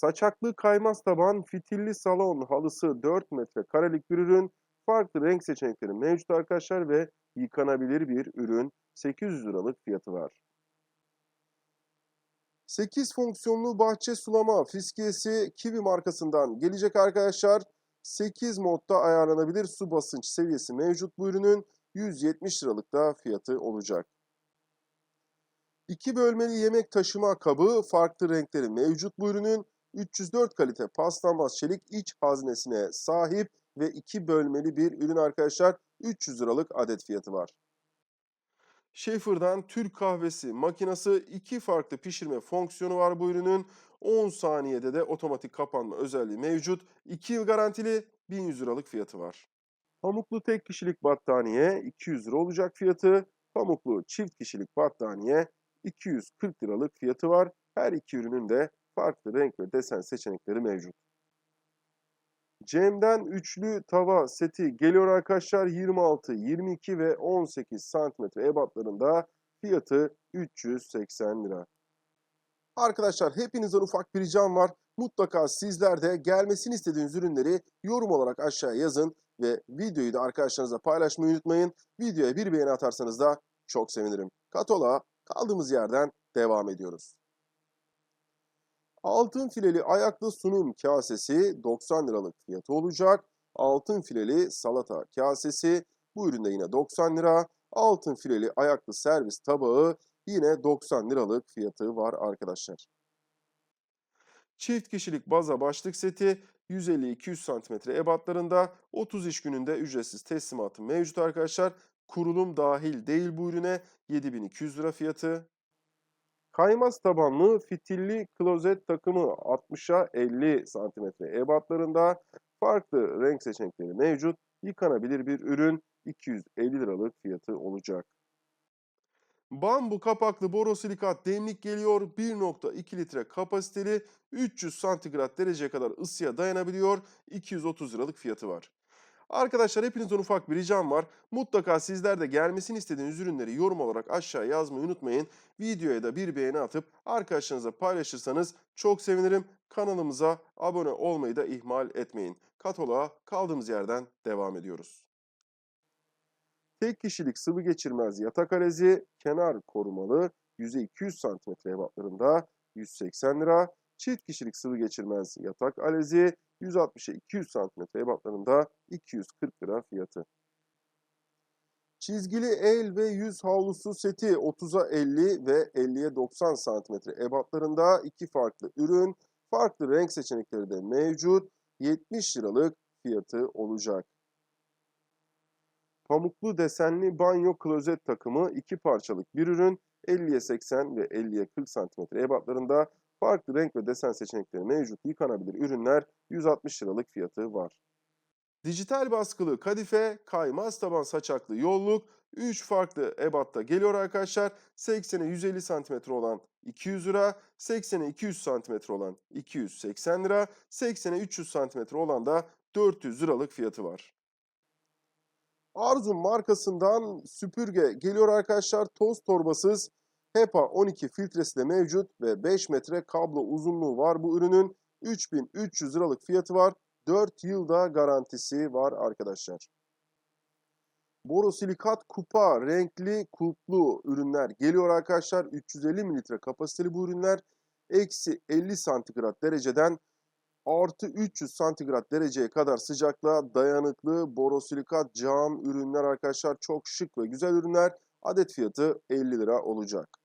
Saçaklı kaymaz taban, fitilli salon halısı 4 metrekarelik bir ürün. Farklı renk seçenekleri mevcut arkadaşlar ve yıkanabilir bir ürün. 800 liralık fiyatı var. 8 fonksiyonlu bahçe sulama fiskiyesi Kiwi markasından gelecek arkadaşlar. 8 modda ayarlanabilir su basınç seviyesi mevcut bu ürünün 170 liralık da fiyatı olacak. 2 bölmeli yemek taşıma kabı farklı renkleri mevcut bu ürünün 304 kalite paslanmaz çelik iç haznesine sahip ve 2 bölmeli bir ürün arkadaşlar 300 liralık adet fiyatı var. Schaefer'dan Türk kahvesi makinesi iki farklı pişirme fonksiyonu var bu ürünün. 10 saniyede de otomatik kapanma özelliği mevcut. 2 yıl garantili 1100 liralık fiyatı var. Pamuklu tek kişilik battaniye 200 lira olacak fiyatı. Pamuklu çift kişilik battaniye 240 liralık fiyatı var. Her iki ürünün de farklı renk ve desen seçenekleri mevcut. Cem'den üçlü tava seti geliyor arkadaşlar. 26, 22 ve 18 santimetre ebatlarında fiyatı 380 lira. Arkadaşlar hepinizden ufak bir ricam var. Mutlaka sizler de gelmesini istediğiniz ürünleri yorum olarak aşağıya yazın ve videoyu da arkadaşlarınızla paylaşmayı unutmayın. Videoya bir beğeni atarsanız da çok sevinirim. Katola kaldığımız yerden devam ediyoruz. Altın fileli ayaklı sunum kasesi 90 liralık fiyatı olacak. Altın fileli salata kasesi bu üründe yine 90 lira. Altın fileli ayaklı servis tabağı yine 90 liralık fiyatı var arkadaşlar. Çift kişilik baza başlık seti 150-200 cm ebatlarında 30 iş gününde ücretsiz teslimatı mevcut arkadaşlar. Kurulum dahil değil bu ürüne 7200 lira fiyatı. Kaymaz tabanlı fitilli klozet takımı 60'a 50 cm ebatlarında farklı renk seçenekleri mevcut. Yıkanabilir bir ürün 250 liralık fiyatı olacak. Bambu kapaklı borosilikat demlik geliyor. 1.2 litre kapasiteli 300 santigrat dereceye kadar ısıya dayanabiliyor. 230 liralık fiyatı var. Arkadaşlar hepinizden ufak bir ricam var. Mutlaka sizler de gelmesini istediğiniz ürünleri yorum olarak aşağı yazmayı unutmayın. Videoya da bir beğeni atıp arkadaşlarınızla paylaşırsanız çok sevinirim. Kanalımıza abone olmayı da ihmal etmeyin. Kataloğa kaldığımız yerden devam ediyoruz. Tek kişilik sıvı geçirmez yatak alezi, kenar korumalı, yüzey 200 cm ebatlarında 180 lira. Çift kişilik sıvı geçirmez yatak alezi, 160'a 200 cm ebatlarında 240 lira fiyatı. Çizgili el ve yüz havlusu seti 30'a 50 ve 50'ye 90 cm ebatlarında iki farklı ürün, farklı renk seçenekleri de mevcut. 70 liralık fiyatı olacak. Pamuklu desenli banyo klozet takımı iki parçalık bir ürün. 50'ye 80 ve 50'ye 40 cm ebatlarında farklı renk ve desen seçenekleri mevcut yıkanabilir ürünler 160 liralık fiyatı var. Dijital baskılı kadife, kaymaz taban saçaklı yolluk 3 farklı ebatta geliyor arkadaşlar. 80'e 150 cm olan 200 lira, 80'e 200 cm olan 280 lira, 80'e 300 cm olan da 400 liralık fiyatı var. Arzum markasından süpürge geliyor arkadaşlar. Toz torbasız HEPA 12 filtresi de mevcut ve 5 metre kablo uzunluğu var bu ürünün. 3300 liralık fiyatı var. 4 yılda garantisi var arkadaşlar. Borosilikat kupa renkli kulplu ürünler geliyor arkadaşlar. 350 mililitre kapasiteli bu ürünler. Eksi 50 santigrat dereceden artı 300 santigrat dereceye kadar sıcaklığa dayanıklı borosilikat cam ürünler arkadaşlar. Çok şık ve güzel ürünler. Adet fiyatı 50 lira olacak.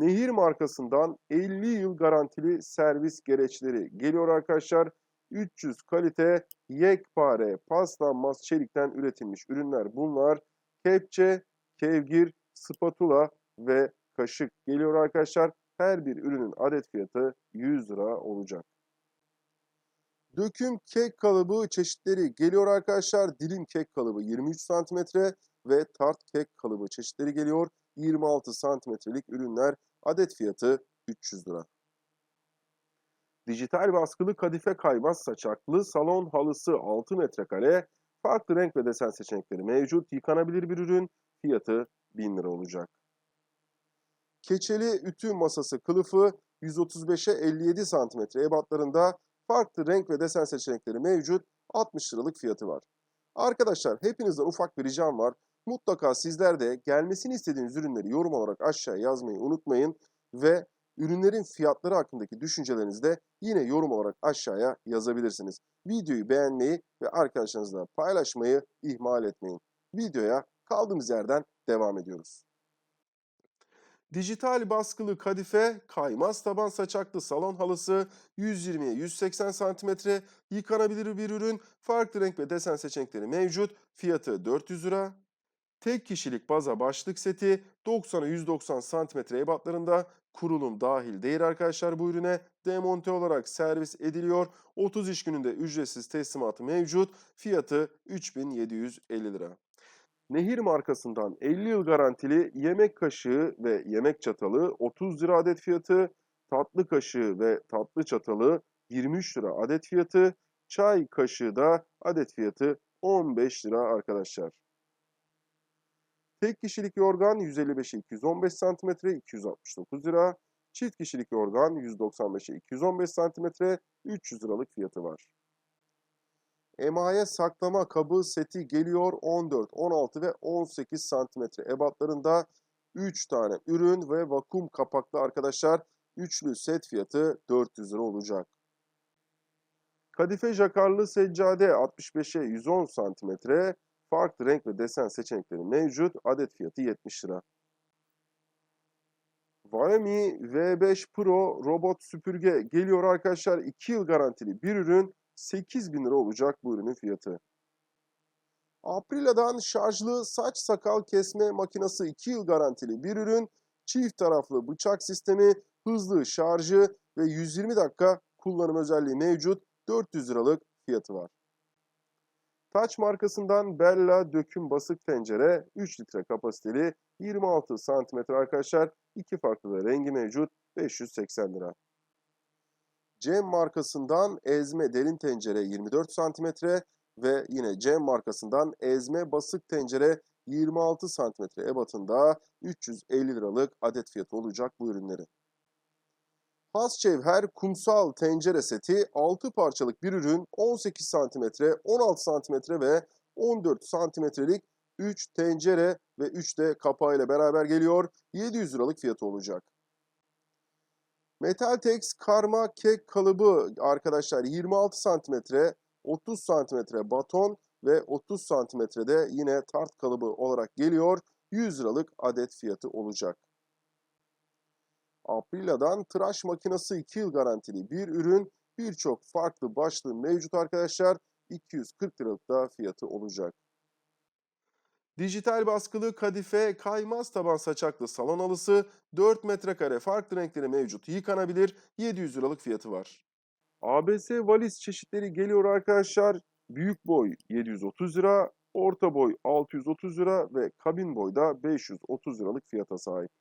Nehir markasından 50 yıl garantili servis gereçleri geliyor arkadaşlar. 300 kalite yekpare paslanmaz çelikten üretilmiş ürünler bunlar. Kepçe, kevgir, spatula ve kaşık geliyor arkadaşlar. Her bir ürünün adet fiyatı 100 lira olacak. Döküm kek kalıbı çeşitleri geliyor arkadaşlar. Dilim kek kalıbı 23 cm ve tart kek kalıbı çeşitleri geliyor. 26 santimetrelik ürünler adet fiyatı 300 lira. Dijital baskılı kadife kaymaz saçaklı salon halısı 6 metrekare farklı renk ve desen seçenekleri mevcut. Yıkanabilir bir ürün fiyatı 1000 lira olacak. Keçeli ütü masası kılıfı 135'e 57 cm ebatlarında farklı renk ve desen seçenekleri mevcut 60 liralık fiyatı var. Arkadaşlar hepinizden ufak bir ricam var. Mutlaka sizler de gelmesini istediğiniz ürünleri yorum olarak aşağıya yazmayı unutmayın ve ürünlerin fiyatları hakkındaki düşüncelerinizi de yine yorum olarak aşağıya yazabilirsiniz. Videoyu beğenmeyi ve arkadaşlarınızla paylaşmayı ihmal etmeyin. Videoya kaldığımız yerden devam ediyoruz. Dijital baskılı kadife, kaymaz taban saçaklı salon halısı 120'ye 180 cm, yıkanabilir bir ürün, farklı renk ve desen seçenekleri mevcut, fiyatı 400 lira. Tek kişilik baza başlık seti 90'a 190 cm ebatlarında kurulum dahil değil arkadaşlar bu ürüne demonte olarak servis ediliyor. 30 iş gününde ücretsiz teslimatı mevcut. Fiyatı 3750 lira. Nehir markasından 50 yıl garantili yemek kaşığı ve yemek çatalı 30 lira adet fiyatı, tatlı kaşığı ve tatlı çatalı 23 lira adet fiyatı, çay kaşığı da adet fiyatı 15 lira arkadaşlar. Tek kişilik yorgan 155'e 215 cm 269 lira. Çift kişilik yorgan 195'e 215 cm 300 liralık fiyatı var. Emaye saklama kabı seti geliyor 14, 16 ve 18 cm ebatlarında 3 tane ürün ve vakum kapaklı arkadaşlar. Üçlü set fiyatı 400 lira olacak. Kadife jakarlı seccade 65'e 110 cm, farklı renk ve desen seçenekleri mevcut. Adet fiyatı 70 lira. Xiaomi V5 Pro robot süpürge geliyor arkadaşlar. 2 yıl garantili bir ürün. 8000 lira olacak bu ürünün fiyatı. Aprila'dan şarjlı saç sakal kesme makinesi 2 yıl garantili bir ürün. Çift taraflı bıçak sistemi, hızlı şarjı ve 120 dakika kullanım özelliği mevcut. 400 liralık fiyatı var. Taç markasından Bella döküm basık tencere 3 litre kapasiteli 26 santimetre arkadaşlar. iki farklı da rengi mevcut 580 lira. Cem markasından ezme derin tencere 24 santimetre ve yine Cem markasından ezme basık tencere 26 santimetre ebatında 350 liralık adet fiyatı olacak bu ürünleri. Hasçevher kumsal tencere seti 6 parçalık bir ürün 18 santimetre, 16 santimetre ve 14 santimetrelik 3 tencere ve 3 de kapağıyla beraber geliyor. 700 liralık fiyatı olacak. Metaltex karma kek kalıbı arkadaşlar 26 santimetre, 30 santimetre baton ve 30 santimetrede yine tart kalıbı olarak geliyor. 100 liralık adet fiyatı olacak. Aprila'dan tıraş makinesi 2 yıl garantili bir ürün. Birçok farklı başlığı mevcut arkadaşlar. 240 liralık da fiyatı olacak. Dijital baskılı kadife kaymaz taban saçaklı salon halısı 4 metrekare farklı renkleri mevcut yıkanabilir 700 liralık fiyatı var. ABS valiz çeşitleri geliyor arkadaşlar. Büyük boy 730 lira, orta boy 630 lira ve kabin boy da 530 liralık fiyata sahip.